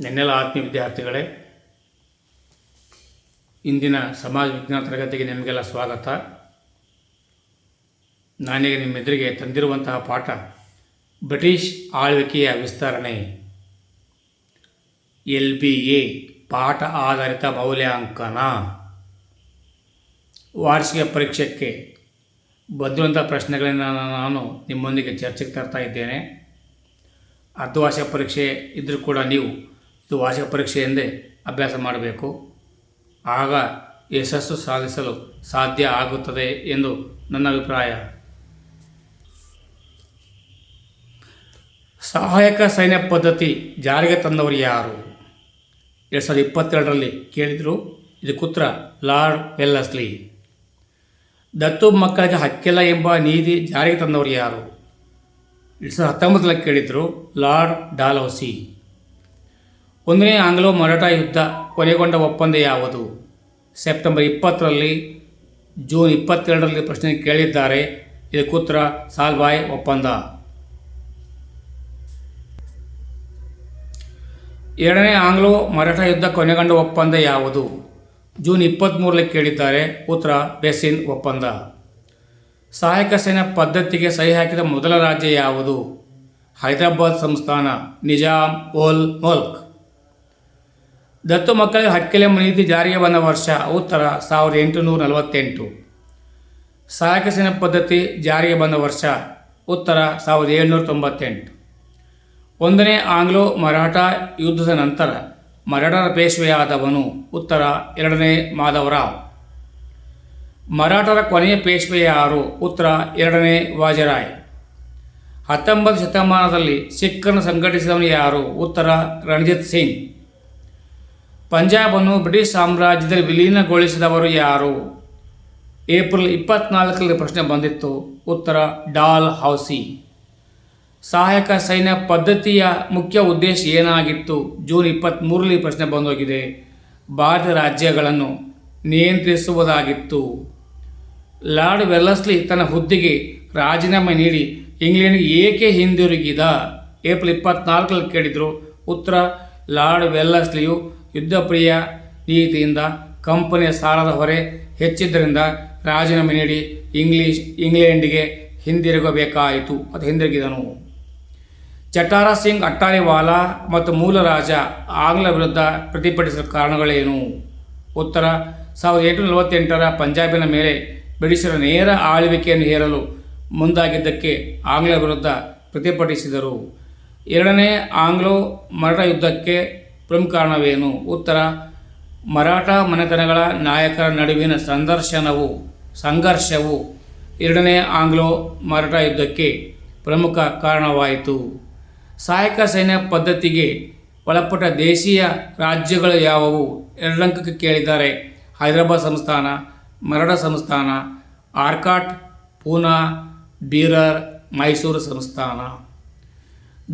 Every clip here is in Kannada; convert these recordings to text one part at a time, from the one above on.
ನೆನ್ನೆಲ್ಲ ಆತ್ಮೀಯ ವಿದ್ಯಾರ್ಥಿಗಳೇ, ಇಂದಿನ ಸಮಾಜ ವಿಜ್ಞಾನ ತರಗತಿಗೆ ನಿಮಗೆಲ್ಲ ಸ್ವಾಗತ. ನಾನೀಗ ನಿಮ್ಮೆದುರಿಗೆ ತಂದಿರುವಂತಹ ಪಾಠ, ಬ್ರಿಟಿಷ್ ಆಳ್ವಿಕೆಯ ವಿಸ್ತರಣೆ. ಎಲ್ ಬಿ ಎ, ಪಾಠ ಆಧಾರಿತ ಮೌಲ್ಯಾಂಕನ. ವಾರ್ಷಿಕ ಪರೀಕ್ಷೆಗೆ ಬಂದಿರುವಂಥ ಪ್ರಶ್ನೆಗಳನ್ನು ನಾನು ನಿಮ್ಮೊಂದಿಗೆ ಚರ್ಚೆಗೆ ತರ್ತಾ ಇದ್ದೇನೆ. ಅರ್ಧವಾರ್ಷಿಕ ಪರೀಕ್ಷೆ ಇದ್ದರೂ ಕೂಡ ನೀವು ಇದು ವಾರ್ಷಿಕ ಪರೀಕ್ಷೆ ಎಂದೇ ಅಭ್ಯಾಸ ಮಾಡಬೇಕು. ಆಗ ಯಶಸ್ಸು ಸಾಧಿಸಲು ಸಾಧ್ಯ ಆಗುತ್ತದೆ ಎಂದು ನನ್ನ ಅಭಿಪ್ರಾಯ. ಸಹಾಯಕ ಸೈನ್ಯ ಪದ್ಧತಿ ಜಾರಿಗೆ ತಂದವರು ಯಾರು? ಎರಡು ಸಾವಿರದ ಇಪ್ಪತ್ತೆರಡರಲ್ಲಿ ಕೇಳಿದರು. ಇದಕ್ಕುತ್ತರ ಲಾರ್ಡ್ ವೆಲ್ಲಸ್ಲಿ ದತ್ತು ಮಕ್ಕಳಿಗೆ ಹಕ್ಕಿಲ್ಲ ಎಂಬ ನೀತಿ ಜಾರಿಗೆ ತಂದವರು ಯಾರು? ಎರಡು ಸಾವಿರದ ಹತ್ತೊಂಬತ್ತರಲ್ಲಿ ಕೇಳಿದರು, ಲಾರ್ಡ್ ಡಾಲೌಸಿ. ಒಂದನೇ ಆಂಗ್ಲೋ ಮರಾಠ ಯುದ್ಧ ಕೊನೆಗೊಂಡ ಒಪ್ಪಂದ ಯಾವುದು? ಸೆಪ್ಟೆಂಬರ್ ಇಪ್ಪತ್ತರಲ್ಲಿ, ಜೂನ್ ಇಪ್ಪತ್ತೆರಡರಲ್ಲಿ ಪ್ರಶ್ನೆ ಕೇಳಿದ್ದಾರೆ. ಇದಕ್ಕುತ್ತರ ಸಾಲ್ಬಾಯ್ ಒಪ್ಪಂದ. ಎರಡನೇ ಆಂಗ್ಲೋ ಮರಾಠ ಯುದ್ಧ ಕೊನೆಗೊಂಡ ಒಪ್ಪಂದ ಯಾವುದು? ಜೂನ್ ಇಪ್ಪತ್ತ್ಮೂರಲ್ಲಿ ಕೇಳಿದ್ದಾರೆ. ಉತ್ತರ, ಬೆಸಿನ್ ಒಪ್ಪಂದ. ಸಹಾಯಕ ಸೇನಾ ಪದ್ಧತಿಗೆ ಸಹಿ ಹಾಕಿದ ಮೊದಲ ರಾಜ್ಯ ಯಾವುದು? ಹೈದರಾಬಾದ್ ಸಂಸ್ಥಾನ ನಿಜಾಮ್ ಓಲ್ ಮುಲ್ಕ್. ದತ್ತು ಮಕ್ಕಳಿಗೆ ಹಕ್ಕಿಲೆ ನೀತಿ ಜಾರಿಗೆ ಬಂದ ವರ್ಷ ಉತ್ತರ ಸಾವಿರದ ಎಂಟುನೂರ ನಲವತ್ತೆಂಟು. ಸಾಕಸಿನ ಪದ್ಧತಿ ಜಾರಿಗೆ ಬಂದ ವರ್ಷ, ಉತ್ತರ ಸಾವಿರದ ಏಳ್ನೂರ ತೊಂಬತ್ತೆಂಟು. ಒಂದನೇ ಆಂಗ್ಲೋ ಮರಾಠ ಯುದ್ಧದ ನಂತರ ಮರಾಠರ ಪೇಶ್ವೆಯಾದವನು, ಉತ್ತರ ಎರಡನೇ ಮಾಧವರಾವ್. ಮರಾಠರ ಕೊನೆಯ ಪೇಶ್ವೆ ಯಾರು, ಉತ್ತರ ಎರಡನೇ ವಾಜರಾಯ್. ಹತ್ತೊಂಬತ್ತು ಶತಮಾನದಲ್ಲಿ ಸಿಖ್ಖನ್ನು ಸಂಘಟಿಸಿದವನು ಯಾರು, ಉತ್ತರ ರಣಜಿತ್ ಸಿಂಗ್. ಪಂಜಾಬನ್ನು ಬ್ರಿಟಿಷ್ ಸಾಮ್ರಾಜ್ಯದಲ್ಲಿ ವಿಲೀನಗೊಳಿಸಿದವರು ಯಾರು? ಏಪ್ರಿಲ್ ಇಪ್ಪತ್ನಾಲ್ಕರಲ್ಲಿ ಪ್ರಶ್ನೆ ಬಂದಿತ್ತು. ಉತ್ತರ, ಡಾಲ್ ಹೌಸಿ. ಸಹಾಯಕ ಸೈನ್ಯ ಪದ್ಧತಿಯ ಮುಖ್ಯ ಉದ್ದೇಶ ಏನಾಗಿತ್ತು? ಜೂನ್ ಇಪ್ಪತ್ತ್ಮೂರರಲ್ಲಿ ಪ್ರಶ್ನೆ ಬಂದೋಗಿದೆ. ಭಾರತ ರಾಜ್ಯಗಳನ್ನು ನಿಯಂತ್ರಿಸುವುದಾಗಿತ್ತು. ಲಾರ್ಡ್ ವೆಲ್ಲಸ್ಲಿ ತನ್ನ ಹುದ್ದೆಗೆ ರಾಜೀನಾಮೆ ನೀಡಿ ಇಂಗ್ಲೆಂಡ್ಗೆ ಏಕೆ ಹಿಂದಿರುಗಿದ? ಏಪ್ರಿಲ್ ಇಪ್ಪತ್ನಾಲ್ಕರಲ್ಲಿ ಕೇಳಿದರು. ಉತ್ತರ, ಲಾರ್ಡ್ ವೆಲ್ಲಸ್ಲಿಯು ಯುದ್ಧಪ್ರಿಯ ನೀತಿಯಿಂದ ಕಂಪನಿಯ ಸಾಲದ ಹೊರೆ ಹೆಚ್ಚಿದ್ದರಿಂದ ರಾಜೀನಾಮೆ ನೀಡಿ ಇಂಗ್ಲಿಷ್, ಇಂಗ್ಲೆಂಡಿಗೆ ಹಿಂದಿರುಗಬೇಕಾಯಿತು. ಮತ್ತು ಹಿಂದಿರುಗಿದನು. ಚಟಾರ ಸಿಂಗ್ ಅಟ್ಟಾರಿವಾಲಾ ಮತ್ತು ಮೂಲ ರಾಜ ಆಂಗ್ಲ ವಿರುದ್ಧ ಪ್ರತಿಭಟಿಸಿದ ಕಾರಣಗಳೇನು? ಉತ್ತರ, ಸಾವಿರದ ಎಂಟುನೂರ ನಲವತ್ತೆಂಟರ ಪಂಜಾಬಿನ ಮೇಲೆ ಬ್ರಿಟಿಷರ ನೇರ ಆಳ್ವಿಕೆಯನ್ನು ಹೇರಲು ಮುಂದಾಗಿದ್ದಕ್ಕೆ ಆಂಗ್ಲ ವಿರುದ್ಧ ಪ್ರತಿಭಟಿಸಿದರು. ಎರಡನೇ ಆಂಗ್ಲೋ ಮರಣ ಯುದ್ಧಕ್ಕೆ ಪ್ರಮುಖ ಕಾರಣವೇನು? ಉತ್ತರ, ಮರಾಠ ಮನೆತನಗಳ ನಾಯಕರ ನಡುವಿನ ಸಂದರ್ಶನವು, ಸಂಘರ್ಷವು ಎರಡನೇ ಆಂಗ್ಲೋ ಮರಾಠ ಯುದ್ಧಕ್ಕೆ ಪ್ರಮುಖ ಕಾರಣವಾಯಿತು. ಸಹಾಯಕ ಸೈನ್ಯ ಪದ್ಧತಿಗೆ ಒಳಪಟ್ಟ ದೇಶೀಯ ರಾಜ್ಯಗಳು ಯಾವುವು? ಎರಡಂಕಕ್ಕೆ ಕೇಳಿದ್ದಾರೆ. ಹೈದರಾಬಾದ್ ಸಂಸ್ಥಾನ, ಮರಾಠ ಸಂಸ್ಥಾನ, ಆರ್ಕಾಟ್, ಪೂನಾ, ಬೀರರ್, ಮೈಸೂರು ಸಂಸ್ಥಾನ.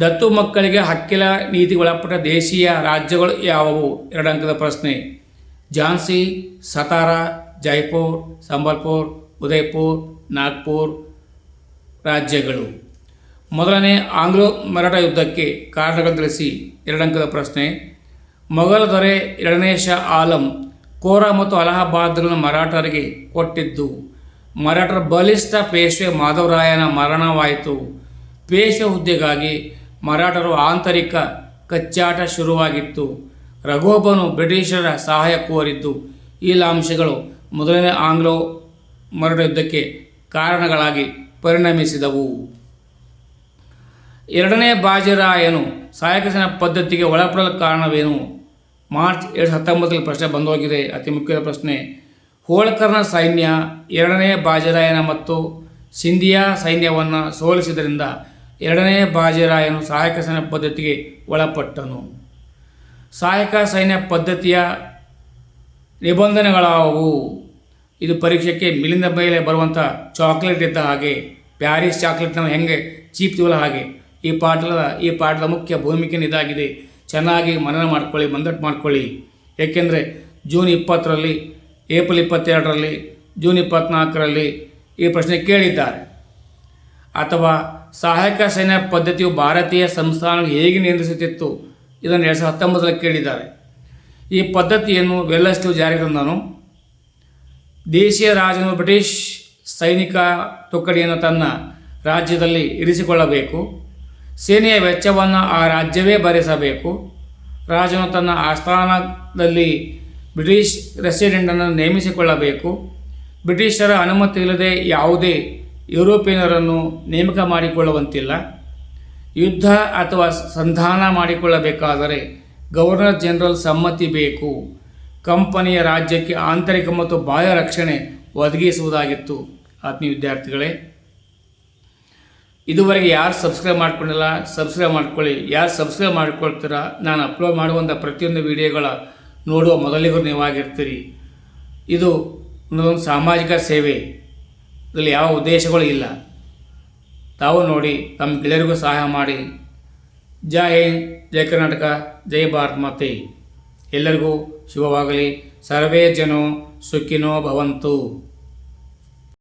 ದತ್ತು ಮಕ್ಕಳಿಗೆ ಹಕ್ಕಿಲ ನೀತಿಗೆ ಒಳಪಟ್ಟ ದೇಶೀಯ ರಾಜ್ಯಗಳು ಯಾವುವು? ಎರಡಂಕದ ಪ್ರಶ್ನೆ. ಝಾನ್ಸಿ, ಸತಾರಾ, ಜೈಪುರ್, ಸಂಬಲ್ಪುರ್, ಉದಯ್ಪುರ್, ನಾಗ್ಪುರ್ ರಾಜ್ಯಗಳು. ಮೊದಲನೇ ಆಂಗ್ಲೋ ಮರಾಠ ಯುದ್ಧಕ್ಕೆ ಕಾರಣಗಳನ್ನು ತಿಳಿಸಿ. ಎರಡಂಕದ ಪ್ರಶ್ನೆ. ಮೊಘಲ ದೊರೆ ಎರಡನೇ ಶಾ ಆಲಂ ಕೋರಾ ಮತ್ತು ಅಲಹಾಬಾದ್ಗಳನ್ನು ಮರಾಠರಿಗೆ ಕೊಟ್ಟಿದ್ದು. ಮರಾಠರ ಬಲಿಷ್ಠ ಪೇಶ್ವೆ ಮಾಧವರಾಯನ ಮರಣವಾಯಿತು. ಪೇಶ್ವೆ ಹುದ್ದೆಗಾಗಿ ಮರಾಠರು ಆಂತರಿಕ ಕಚ್ಚಾಟ ಶುರುವಾಗಿತ್ತು. ರಘೋಬನು ಬ್ರಿಟಿಷರ ಸಹಾಯ ಕೋರಿದ್ದು. ಈ ಅಂಶಗಳು ಮೊದಲನೇ ಆಂಗ್ಲೋ ಮರಾಠ ಯುದ್ಧಕ್ಕೆ ಕಾರಣಗಳಾಗಿ ಪರಿಣಮಿಸಿದವು. ಎರಡನೇ ಬಾಜಿರಾಯನು ಸಹಾಯಕ ಸೇನಾ ಪದ್ಧತಿಗೆ ಒಳಪಡಲು ಕಾರಣವೇನು? ಮಾರ್ಚ್ ಎರಡು ಹತ್ತೊಂಬತ್ತರಲ್ಲಿ ಪ್ರಶ್ನೆ ಬಂದೋಗಿದೆ. ಅತಿ ಮುಖ್ಯದ ಪ್ರಶ್ನೆ, ಹೋಳ್ಕರ್ನ ಸೈನ್ಯ ಎರಡನೇ ಬಾಜಿರಾಯನ ಮತ್ತು ಸಿಂಧಿಯಾ ಸೈನ್ಯವನ್ನು ಸೋಲಿಸಿದ್ದರಿಂದ ಎರಡನೇ ಬಾಜಿರಾಯನು ಸಹಾಯಕ ಸೈನ್ಯ ಪದ್ಧತಿಗೆ ಒಳಪಟ್ಟನು. ಸಹಾಯಕ ಸೈನ್ಯ ಪದ್ಧತಿಯ ನಿಬಂಧನೆಗಳಾವು. ಇದು ಪರೀಕ್ಷೆಗೆ ಮಿಲಿಂದ ಮೇಲೆ ಬರುವಂಥ ಚಾಕ್ಲೇಟ್ ಇದ್ದ ಹಾಗೆ, ಪ್ಯಾರಿಸ್ ಚಾಕ್ಲೇಟ್ನ ಹೆಂಗೆ ಚೀಪ್ತೀವಲ್ಲ ಹಾಗೆ. ಈ ಪಾಠದ ಈ ಪಾಠದ ಮುಖ್ಯ ಭೂಮಿಕೆ ಇದಾಗಿದೆ. ಚೆನ್ನಾಗಿ ಮನನ ಮಾಡ್ಕೊಳ್ಳಿ ಮಂದಟ್ಟು ಮಾಡ್ಕೊಳ್ಳಿ. ಏಕೆಂದರೆ ಜೂನ್ ಇಪ್ಪತ್ತರಲ್ಲಿ, ಏಪ್ರಿಲ್ ಇಪ್ಪತ್ತೆರಡರಲ್ಲಿ, ಜೂನ್ ಇಪ್ಪತ್ತ್ನಾಲ್ಕರಲ್ಲಿ ಈ ಪ್ರಶ್ನೆ ಕೇಳಿದ್ದಾರೆ. ಅಥವಾ ಸಹಾಯಕ ಸೈನ್ಯ ಪದ್ಧತಿಯು ಭಾರತೀಯ ಸಂಸ್ಥಾನ ಹೇಗೆ ನಿಯಂತ್ರಿಸುತ್ತಿತ್ತು ಇದನ್ನು ಎರಡು ಸಾವಿರದ ಹತ್ತೊಂಬತ್ತರಲ್ಲಿ ಕೇಳಿದ್ದಾರೆ. ಈ ಪದ್ಧತಿಯನ್ನು ವೆಲ್ಲಸ್ಲು ಜಾರಿಗೆ ತಂದನು. ದೇಶೀಯ ರಾಜನು ಬ್ರಿಟಿಷ್ ಸೈನಿಕ ತುಕಡಿಯನ್ನು ತನ್ನ ರಾಜ್ಯದಲ್ಲಿ ಇರಿಸಿಕೊಳ್ಳಬೇಕು. ಸೇನೆಯ ವೆಚ್ಚವನ್ನು ಆ ರಾಜ್ಯವೇ ಭರಿಸಬೇಕು. ರಾಜನು ತನ್ನ ಆಸ್ಥಾನದಲ್ಲಿ ಬ್ರಿಟಿಷ್ ರೆಸಿಡೆಂಟನ್ನು ನೇಮಿಸಿಕೊಳ್ಳಬೇಕು. ಬ್ರಿಟಿಷರ ಅನುಮತಿ ಇಲ್ಲದೆ ಯಾವುದೇ ಯುರೋಪಿಯನರನ್ನು ನೇಮಕ ಮಾಡಿಕೊಳ್ಳುವಂತಿಲ್ಲ. ಯುದ್ಧ ಅಥವಾ ಸಂಧಾನ ಮಾಡಿಕೊಳ್ಳಬೇಕಾದರೆ ಗವರ್ನರ್ ಜನರಲ್ ಸಮ್ಮತಿ ಬೇಕು. ಕಂಪನಿಯ ರಾಜ್ಯಕ್ಕೆ ಆಂತರಿಕ ಮತ್ತು ಬಾಹ್ಯ ರಕ್ಷಣೆ ಒದಗಿಸುವುದಾಗಿತ್ತು. ಆತ್ಮೀಯ ವಿದ್ಯಾರ್ಥಿಗಳೇ, ಇದುವರೆಗೆ ಯಾರು ಸಬ್ಸ್ಕ್ರೈಬ್ ಮಾಡ್ಕೊಂಡಿಲ್ಲ, ಸಬ್ಸ್ಕ್ರೈಬ್ ಮಾಡ್ಕೊಳ್ಳಿ. ಯಾರು ಸಬ್ಸ್ಕ್ರೈಬ್ ಮಾಡ್ಕೊಳ್ತೀರಾ, ನಾನು ಅಪ್ಲೋಡ್ ಮಾಡುವಂಥ ಪ್ರತಿಯೊಂದು ವಿಡಿಯೋಗಳ ನೋಡುವ ಮೊದಲಿಗರು ನೀವಾಗಿರ್ತೀರಿ. ಇದು ಒಂದು ಸಾಮಾಜಿಕ ಸೇವೆ. ಇದರಲ್ಲಿ ಯಾವ ಉದ್ದೇಶಗಳು ಇಲ್ಲ. ತಾವು ನೋಡಿ, ತಮ್ಮ ಗೆಳೆಯರಿಗೂ ಸಹಾಯ ಮಾಡಿ. ಜೈ ಹಿಂದ್, ಜೈ ಕರ್ನಾಟಕ, ಜೈ ಭಾರತ್ ಮಾತೆ. ಎಲ್ಲರಿಗೂ ಶುಭವಾಗಲಿ. ಸರ್ವೇ ಜನೋ ಸುಖಿನೋ ಭವಂತು.